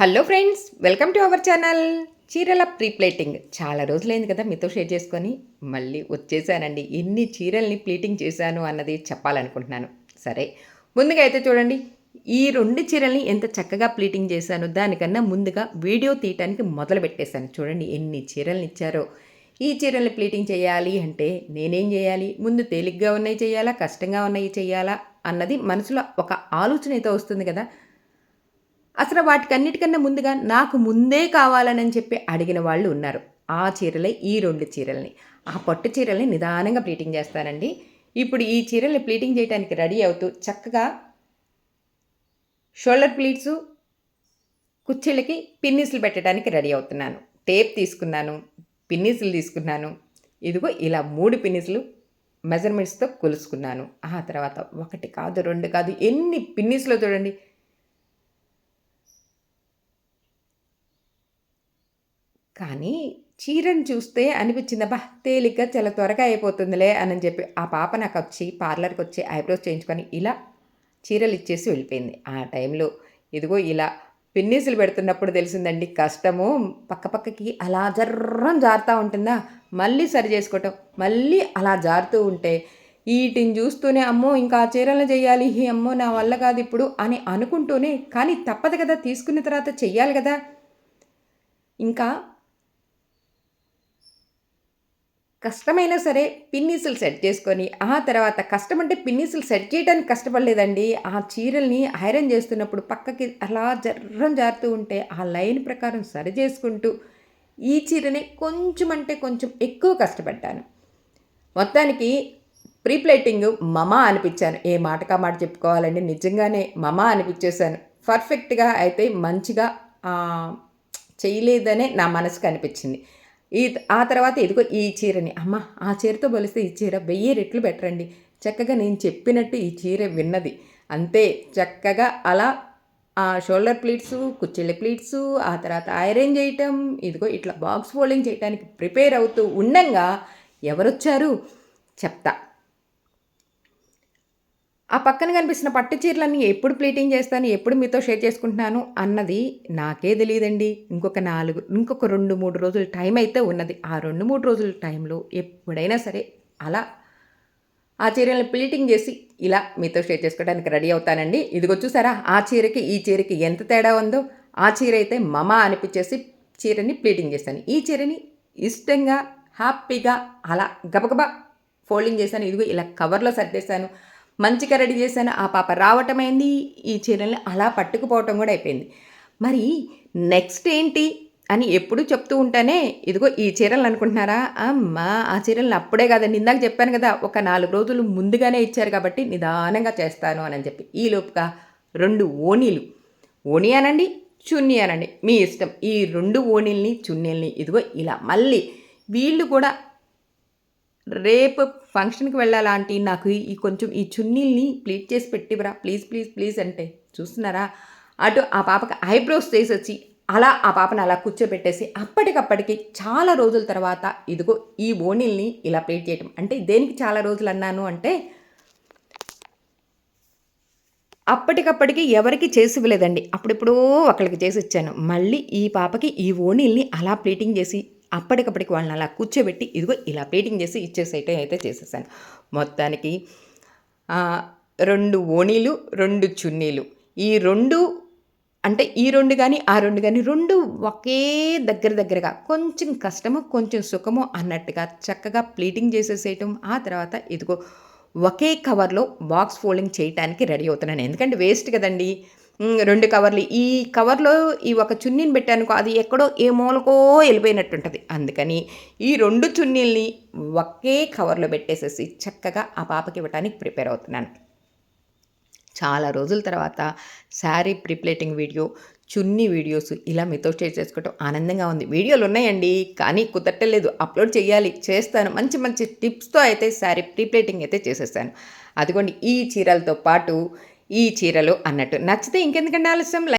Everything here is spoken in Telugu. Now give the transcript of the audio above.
Hello friends welcome to our channel చీరల ప్రీ ప్లేటింగ్ చాలా రోజులైంది కదా మీతో షేర్ చేసుకొని మళ్ళీ వచ్చేసానండి. ఎన్ని చీరల్ని ప్లీటింగ్ చేశాను అన్నది చెప్పాలనుకుంటున్నాను. సరే ముందుగా అయితే చూడండి. ఈ రెండు చీరల్ని ఎంత చక్కగా ప్లీటింగ్ చేశాను దానికన్నా ముందుగా వీడియో తీయటానికి మొదలు పెట్టేశాను. చూడండి ఎన్ని చీరల్ని ఇచ్చారో. ఈ చీరల్ని ప్లీటింగ్ చేయాలి అంటే నేనేం చేయాలి? ముందు తేలిగ్గా ఉన్నాయి చేయాలా? కష్టంగా ఉన్నాయి చేయాలా? అన్నది మనసులో ఒక ఆలోచన అయితే వస్తుంది కదా. అసలు వాటికన్నిటికన్నా ముందుగా నాకు ముందే కావాలని చెప్పి అడిగిన వాళ్ళు ఉన్నారు. ఆ చీరలే ఈ రెండు చీరల్ని. ఆ పట్టు చీరల్ని నిదానంగా ప్లీటింగ్ చేస్తానండి. ఇప్పుడు ఈ చీరల్ని ప్లీటింగ్ చేయడానికి రెడీ అవుతూ చక్కగా షోల్డర్ ప్లీట్స్ కుర్చీలకి పిన్నిస్లు పెట్టడానికి రెడీ అవుతున్నాను. టేప్ తీసుకున్నాను పిన్నిస్లు తీసుకున్నాను. ఇదిగో ఇలా మూడు పిన్నిస్లు మెజర్మెంట్స్తో కొలుసుకున్నాను. ఆ తర్వాత ఒకటి కాదు రెండు కాదు ఎన్ని పిన్నిస్లో చూడండి. కానీ చీరను చూస్తే అనిపించింది అబ్బా తేలిగ్గా చాలా త్వరగా అయిపోతుందిలే అని చెప్పి ఆ పాప నాకు వచ్చి పార్లర్కి వచ్చి ఐబ్రోస్ చేయించుకొని ఇలా చీరలు ఇచ్చేసి వెళ్ళిపోయింది. ఆ టైంలో ఇదిగో ఇలా పిన్నీసులు పెడుతున్నప్పుడు తెలిసిందండి కష్టము. పక్కపక్కకి అలా జర్రం జారుతూ ఉంటుందా? మళ్ళీ సరి చేసుకోవటం మళ్ళీ అలా జారుతూ ఉంటే వీటిని చూస్తూనే అమ్మో ఇంకా ఆ చీరలు చేయాలి అమ్మో నా వల్ల కాదు ఇప్పుడు అని అనుకుంటూనే కానీ తప్పదు కదా తీసుకున్న తర్వాత చెయ్యాలి కదా. ఇంకా కష్టమైనా సరే పిన్నీసులు సెట్ చేసుకొని ఆ తర్వాత కష్టం అంటే పిన్నీసులు సెట్ చేయడానికి కష్టపడలేదండి. ఆ చీరల్ని ఐరన్ చేస్తున్నప్పుడు పక్కకి అలా జర్రం జారుతూ ఉంటే ఆ లైన్ ప్రకారం సరి చేసుకుంటూ ఈ చీరని కొంచెం అంటే కొంచెం ఎక్కువ కష్టపడ్డాను. మొత్తానికి ప్రీప్లేటింగ్ మమా అనిపించాను. ఏ మాటకా మాట చెప్పుకోవాలండి? నిజంగానే మమా అనిపించేశాను. పర్ఫెక్ట్గా అయితే మంచిగా చేయలేదనే నా మనసుకు అనిపించింది. ఈ ఆ తర్వాత ఇదిగో ఈ చీరని. అమ్మ ఆ చీరతో పోలిస్తే ఈ చీర వెయ్యి రెట్లు పెట్టరండి చక్కగా నేను చెప్పినట్టు ఈ చీర విన్నది. అంతే చక్కగా అలా ఆ షోల్డర్ ప్లీట్స్ కుచ్చిళ్ళ ప్లీట్స్ ఆ తర్వాత ఐరన్ చేయటం ఇదిగో ఇట్లా బాక్స్ ఫోల్డింగ్ చేయడానికి ప్రిపేర్ అవుతూ ఉండంగా ఎవరొచ్చారు? చెప్తా. ఆ పక్కన కనిపిస్తున్న పట్టు చీరలన్నీ ఎప్పుడు ప్లీటింగ్ చేస్తాను ఎప్పుడు మీతో షేర్ చేసుకుంటున్నాను అన్నది నాకే తెలియదండి. ఇంకొక నాలుగు ఇంకొక రెండు మూడు రోజుల టైం అయితే ఉన్నది. ఆ రెండు మూడు రోజుల టైంలో ఎప్పుడైనా సరే అలా ఆ చీరలను ప్లీటింగ్ చేసి ఇలా మీతో షేర్ చేసుకోవడానికి రెడీ అవుతానండి. ఇదిగో చూసారా ఆ చీరకి ఈ చీరకి ఎంత తేడా ఉందో ఆ చీర అయితే మమ అనిపించేసి చీరని ప్లీటింగ్ చేస్తాను. ఈ చీరని ఇష్టంగా హ్యాపీగా అలా గబగబా ఫోల్డింగ్ చేశాను. ఇదిగో ఇలా కవర్లో సర్దేశాను. మంచిగా రెడీ చేశాను ఆ పాప రావటమైంది ఈ చీరల్ని అలా పట్టుకుపోవటం కూడా అయిపోయింది. మరి నెక్స్ట్ ఏంటి అని ఎప్పుడు చెప్తూ ఉంటానే ఇదిగో ఈ చీరలు అనుకుంటున్నారా? అమ్మా ఆ చీరలను అప్పుడే కదండి ఇందాక చెప్పాను కదా ఒక నాలుగు రోజులు ముందుగానే ఇచ్చారు కాబట్టి నిదానంగా చేస్తాను అని చెప్పి. ఈ లోపుగా రెండు ఓణీలు. ఓణి అనండి చున్నీ అనండి. మీ ఇష్టం. ఈ రెండు ఓణీల్ని చున్నీల్ని ఇదిగో ఇలా మళ్ళీ వీళ్ళు కూడా రేపు ఫంక్షన్కి వెళ్ళాలంటే నాకు ఈ కొంచెం ఈ చున్నీల్ని ప్లీట్ చేసి పెట్టివరా ప్లీజ్ ప్లీజ్ ప్లీజ్ అంటే. చూస్తున్నారా? అటు ఆ పాపకి ఐబ్రోస్ చేసి వచ్చి అలా ఆ పాపను అలా కూర్చోబెట్టేసి అప్పటికప్పటికి చాలా రోజుల తర్వాత ఇదిగో ఈ ఓణిల్ని ఇలా ప్లేట్ చేయటం. అంటే దేనికి చాలా రోజులు అన్నాను అంటే అప్పటికప్పటికి ఎవరికి చేసి ఇవ్వలేదండి. అప్పుడెప్పుడో ఒకరికి చేసి ఇచ్చాను. మళ్ళీ ఈ పాపకి ఈ ఓణిల్ని అలా ప్లేటింగ్ చేసి అప్పటికప్పటికి వాళ్ళని అలా కూర్చోబెట్టి ఇదిగో ఇలా ప్లేటింగ్ చేసి ఇచ్చేసేయటం అయితే చేసేసాను. మొత్తానికి రెండు ఓణీలు రెండు చున్నీలు. ఈ రెండు అంటే ఈ రెండు కానీ ఆ రెండు కానీ రెండు ఒకే దగ్గర దగ్గరగా కొంచెం కష్టము కొంచెం సుఖము అన్నట్టుగా చక్కగా ప్లీటింగ్ చేసేసేయటం ఆ తర్వాత ఇదిగో ఒకే కవర్లో బాక్స్ ఫోల్డింగ్ చేయటానికి రెడీ అవుతున్నాను. ఎందుకంటే వేస్ట్ కదండి. రెండు కవర్లు. ఈ కవర్లో ఈ ఒక చున్నీని పెట్టానుకో అది ఎక్కడో ఏ మూలకో వెళ్ళిపోయినట్టుంటుంది. అందుకని ఈ రెండు చున్నీల్ని ఒకే కవర్లో పెట్టేసేసి చక్కగా ఆ పాపకి ఇవ్వడానికి ప్రిపేర్ అవుతున్నాను. చాలా రోజుల తర్వాత శారీ ప్రిప్లేటింగ్ వీడియో చున్నీ వీడియోస్ ఇలా మీతో షేర్ చేసుకోవటం ఆనందంగా ఉంది. వీడియోలు ఉన్నాయండి కానీ కుదరటలేదు. అప్లోడ్ చేయాలి చేస్తాను. మంచి మంచి టిప్స్తో అయితే శారీ ప్రీప్లేటింగ్ అయితే చేసేస్తాను అదిగోండి ఈ చీరలతో పాటు ఈ చీరలు అన్నట్టు. నచ్చితే ఇంకెందుకంటే ఆలస్యం?